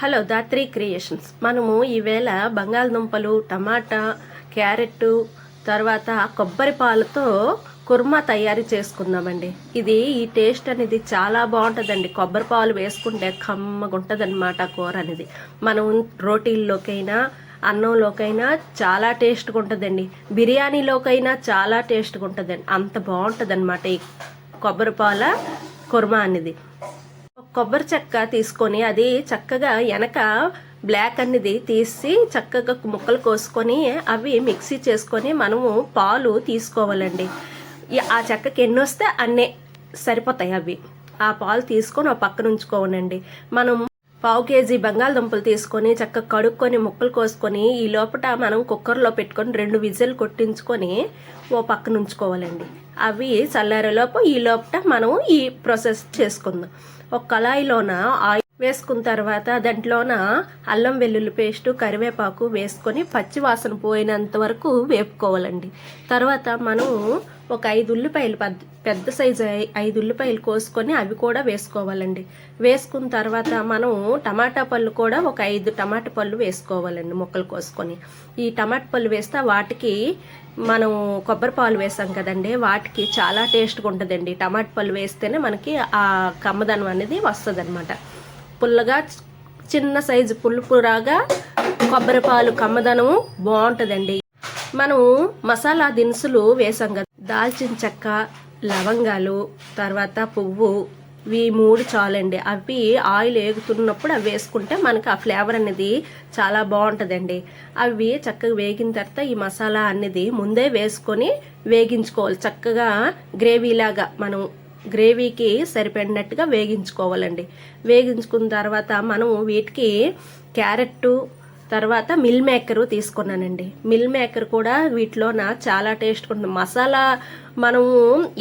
Hello Dhatri creations మనము ఈవేళ బంగాళదుంపలు టమాటా క్యారెట్ తర్వాత కొబ్బరి పాలతో కుర్మా తయారు చేసుకుందామండి. ఇది ఈ టేస్ట్ అనేది చాలా బాగుంటుందండి. కొబ్బరి పాలు వేసుకుంటే కమ్మగా ఉంటుందన్నమాట కూర అనేది. మనం రోటీల్లోకైనా అన్నంలోకైనా చాలా టేస్ట్గా ఉంటుందండి బిర్యానీలోకైనా చాలా టేస్ట్గా ఉంటుందండి అంత బాగుంటుందన్నమాట ఈ కొబ్బరి పాల కుర్మా అనేది. కొబ్బరి చెక్క తీసుకొని అది చక్కగా వెనక బ్లాక్ అనేది తీసి చక్కగా ముక్కలు కోసుకొని అవి మిక్సీ చేసుకొని మనము పాలు తీసుకోవాలండి. ఆ చెక్కకి ఎన్ని వస్తే అన్నే సరిపోతాయి అవి. ఆ పాలు తీసుకొని ఒక పక్కన ఉంచుకోవనండి మనం పావు కేజీ బంగాళదుంపలు తీసుకొని చక్కగా కడుక్కొని ముక్కలు కోసుకొని ఈ లోపల మనం కుక్కర్లో పెట్టుకొని రెండు విజిల్ కొట్టించుకొని ఓ పక్కన ఉంచుకోవాలండి. అవి చల్లారేలోపు ఈ లోపట మనం ఈ ప్రాసెస్ చేసుకుందాం. ఒక కళాయిలోన ఆయిల్ వేసుకున్న తర్వాత దాంట్లోన అల్లం వెల్లుల్లి పేస్టు కరివేపాకు వేసుకొని పచ్చి వాసన పోయినంత వరకు వేపుకోవాలండి. తర్వాత మనం ఒక ఐదు ఉల్లిపాయలు పెద్ద పెద్ద సైజు ఐ- ఐదు ఉల్లిపాయలు కోసుకొని అవి కూడా వేసుకోవాలండి. వేసుకున్న తర్వాత మనం టమాటా పళ్ళు కూడా ఒక ఐదు టమాటా పళ్ళు వేసుకోవాలండి ముక్కలు కోసుకొని. ఈ టమాటా పళ్ళు వేస్తే వాటికి మనం కొబ్బరి పాలు వేసాం కదండి వాటికి చాలా టేస్ట్గా ఉంటుందండి. టమాటా పళ్ళు వేస్తేనే మనకి ఆ కమ్మదనం అనేది వస్తుంది పుల్లగా చిన్న సైజు పులుపురాగా కొబ్బరి పాలు కమ్మదనము బాగుంటుందండి. మనం మసాలా దినుసులు వేసాం కదా. దాల్చిన చెక్క లవంగాలు తర్వాత పువ్వు ఇవి మూడు చాలండి. అవి ఆయిల్ వేగుతున్నప్పుడు అవి వేసుకుంటే మనకి ఆ ఫ్లేవర్ అనేది చాలా బాగుంటుందండి. అవి చక్కగా వేగిన తర్వాత ఈ మసాలా అనేది ముందే వేసుకొని వేగించుకోవాలి. చక్కగా గ్రేవీలాగా మనం గ్రేవీకి సరిపడినట్టుగా వేగించుకోవాలండి. వేగించుకున్న తర్వాత మనం వీటికి క్యారెట్టు తర్వాత మిల్ మేకర్ తీసుకున్నానండి. మిల్ మేకర్ కూడా వీటిలోన చాలా టేస్ట్ ఉంటుంది. మసాలా మనము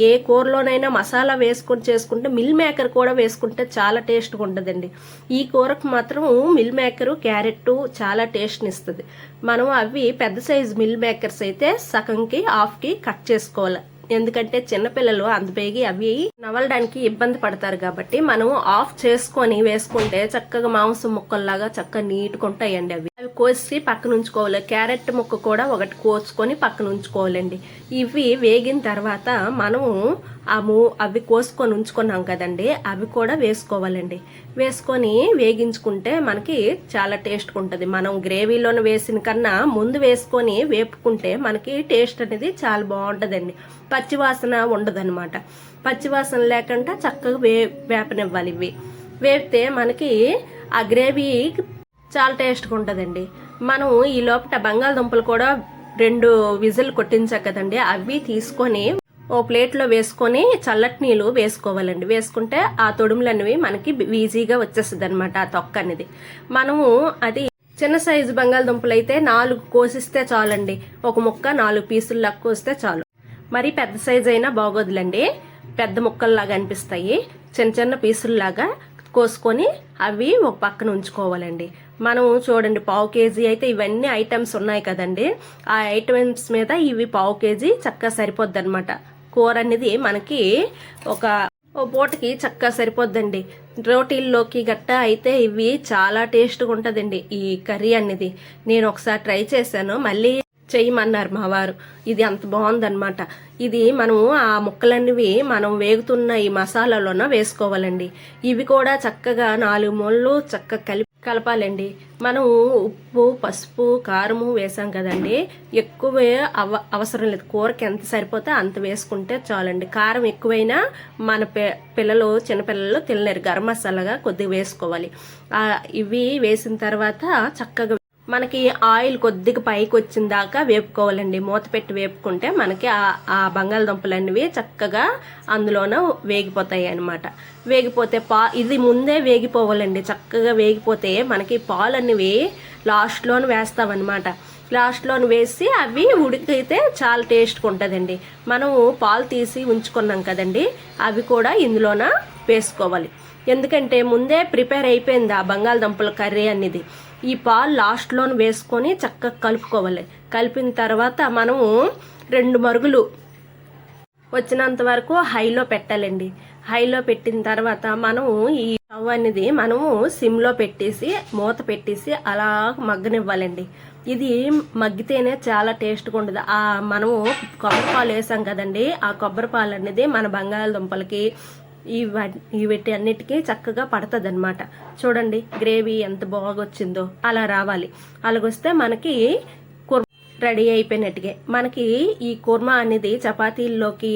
ఏ కూరలోనైనా మసాలా వేసుకొని చేసుకుంటే మిల్ మేకర్ కూడా వేసుకుంటే చాలా టేస్ట్గా ఉంటుందండి. ఈ కూరకు మాత్రం మిల్ మేకరు క్యారెట్ చాలా టేస్ట్ని ఇస్తుంది. మనం అవి పెద్ద సైజు మిల్ మేకర్స్ అయితే సగంకి హాఫ్కి కట్ చేసుకోవాలి. ఎందుకంటే చిన్నపిల్లలు అంత అవి నవలడానికి ఇబ్బంది పడతారు కాబట్టి మనం ఆఫ్ చేసుకొని వేసుకుంటే చక్కగా మాంసం ముక్కల్లాగా చక్కగా నీట్గా ఉంటాయండి అవి. కోసి పక్కన ఉంచుకోవాలి. క్యారెట్ ముక్క కూడా ఒకటి కోసుకొని పక్కన ఉంచుకోవాలండి. ఇవి వేగిన తర్వాత మనము ఆ మూ అవి కోసుకొని ఉంచుకున్నాం కదండి అవి కూడా వేసుకోవాలండి. వేసుకొని వేగించుకుంటే మనకి చాలా టేస్ట్గా ఉంటుంది. మనం గ్రేవీలోనే వేసిన కన్నా ముందు వేసుకొని వేపుకుంటే మనకి టేస్ట్ అనేది చాలా బాగుంటుందండి. పచ్చివాసన ఉండదన్నమాట. పచ్చివాసన లేకుండా చక్కగా వే వేపనివ్వాలి ఇవి. వేపితే మనకి ఆ గ్రేవీ చాలా టేస్ట్గా ఉంటుందండి. మనం ఈ లోపల బంగాళదుంపలు కూడా రెండు విజిల్ కొట్టించాం కదండి అవి తీసుకొని ఓ ప్లేట్లో వేసుకొని చల్లటి నీళ్ళు వేసుకోవాలండి. వేసుకుంటే ఆ తొడుములనేవి మనకి ఈజీగా వచ్చేస్తుంది అనమాట ఆ తొక్క అనేది. మనము అది చిన్న సైజు బంగాళదుంపలు అయితే నాలుగు కోసిస్తే చాలండి. ఒక ముక్క నాలుగు పీసులు లెక్క కోస్తే చాలు. మరి పెద్ద సైజు అయినా బాగోదులండి. పెద్ద ముక్కల్లాగా అనిపిస్తాయి. చిన్న చిన్న పీసుల్లాగా కోసుకొని అవి ఒక పక్కన ఉంచుకోవాలండి. మనం చూడండి పావు కేజీ అయితే ఇవన్నీ ఐటమ్స్ ఉన్నాయి కదండి. ఆ ఐటమ్స్ మీద ఇవి పావు కేజీ చక్కగా సరిపోద్ది అనమాట కూర అనేది మనకి ఒక ఓ పూటకి చక్కగా సరిపోద్దండి. రోటీల్లోకి గట్ట అయితే ఇవి చాలా టేస్ట్గా ఉంటుందండి ఈ కర్రీ అనేది. నేను ఒకసారి ట్రై చేశాను మళ్ళీ చేయమన్నారు మా వారు. ఇది అంత బాగుందనమాట ఇది మనము ఆ ముక్కలన్నవి మనం వేగుతున్న ఈ మసాలాలోన వేసుకోవాలండి. ఇవి కూడా చక్కగా నాలుగు మూలలు చక్కగా కలిపి కలపాలండి. మనం ఉప్పు పసుపు కారము వేసాం కదండి. ఎక్కువ అవ అవసరం లేదు. కూరకి ఎంత సరిపోతే అంత వేసుకుంటే చాలండి. కారం ఎక్కువైనా మన పిల్లలు చిన్నపిల్లలు తినలేరు. గరం మసాలాగా కొద్దిగా వేసుకోవాలి. ఇవి వేసిన తర్వాత చక్కగా మనకి ఆయిల్ కొద్దిగా పైకి వచ్చిన దాకా వేపుకోవాలండి. మూత పెట్టి వేపుకుంటే మనకి ఆ బంగాళదుంపలు అనేవి చక్కగా అందులోన వేగిపోతాయి అన్నమాట. వేగిపోతే పా ఇది ముందే వేగిపోవాలండి. చక్కగా వేగిపోతే మనకి పాలు అనేవి లాస్ట్లోనే వేస్తామన్నమాట లాస్ట్లోని వేసి అవి ఉడికితే చాలా టేస్ట్గా ఉంటుందండి. మనము పాలు తీసి ఉంచుకున్నాం కదండి అవి కూడా ఇందులోన వేసుకోవాలి. ఎందుకంటే ముందే ప్రిపేర్ అయిపోయింది ఆ బంగాళదుంపల కర్రీ అనేది ఈ పాలు లాస్ట్లో వేసుకొని చక్కగా కలుపుకోవాలి. కలిపిన తర్వాత మనము రెండు మరుగులు వచ్చినంత వరకు హైలో పెట్టాలండి. హైలో పెట్టిన తర్వాత మనము ఈ స్టవ్ అనేది మనము సిమ్లో పెట్టేసి మూత పెట్టేసి అలా మగ్గనివ్వాలండి. ఇది మగ్గితేనే చాలా టేస్ట్గా ఉండదు. ఆ మనము కొబ్బరి పాలు వేసాం కదండి ఆ కొబ్బరి పాలు అనేది మన బంగాళదుంపలకి ఈ వీటి అన్నిటికీ చక్కగా పడుతుంది అనమాట చూడండి గ్రేవీ ఎంత బాగొచ్చిందో అలా రావాలి. అలాగొస్తే మనకి రెడీ అయిపోయినట్టుగా. మనకి ఈ కుర్మా అనేది చపాతీల్లోకి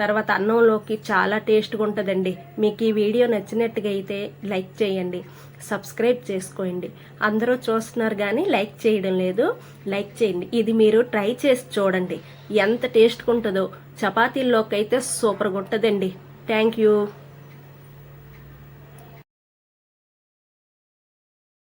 తర్వాత అన్నంలోకి చాలా టేస్ట్గా ఉంటుందండి మీకు ఈ వీడియో నచ్చినట్టుగా అయితే లైక్ చేయండి సబ్స్క్రైబ్ చేసుకోండి. అందరూ చూస్తున్నారు కానీ లైక్ చేయడం లేదు. లైక్ చేయండి. ఇది మీరు ట్రై చేసి చూడండి. ఎంత టేస్ట్గా ఉంటుందో చపాతీల్లోకి అయితే సూపర్గా ఉంటుందండి Thank you.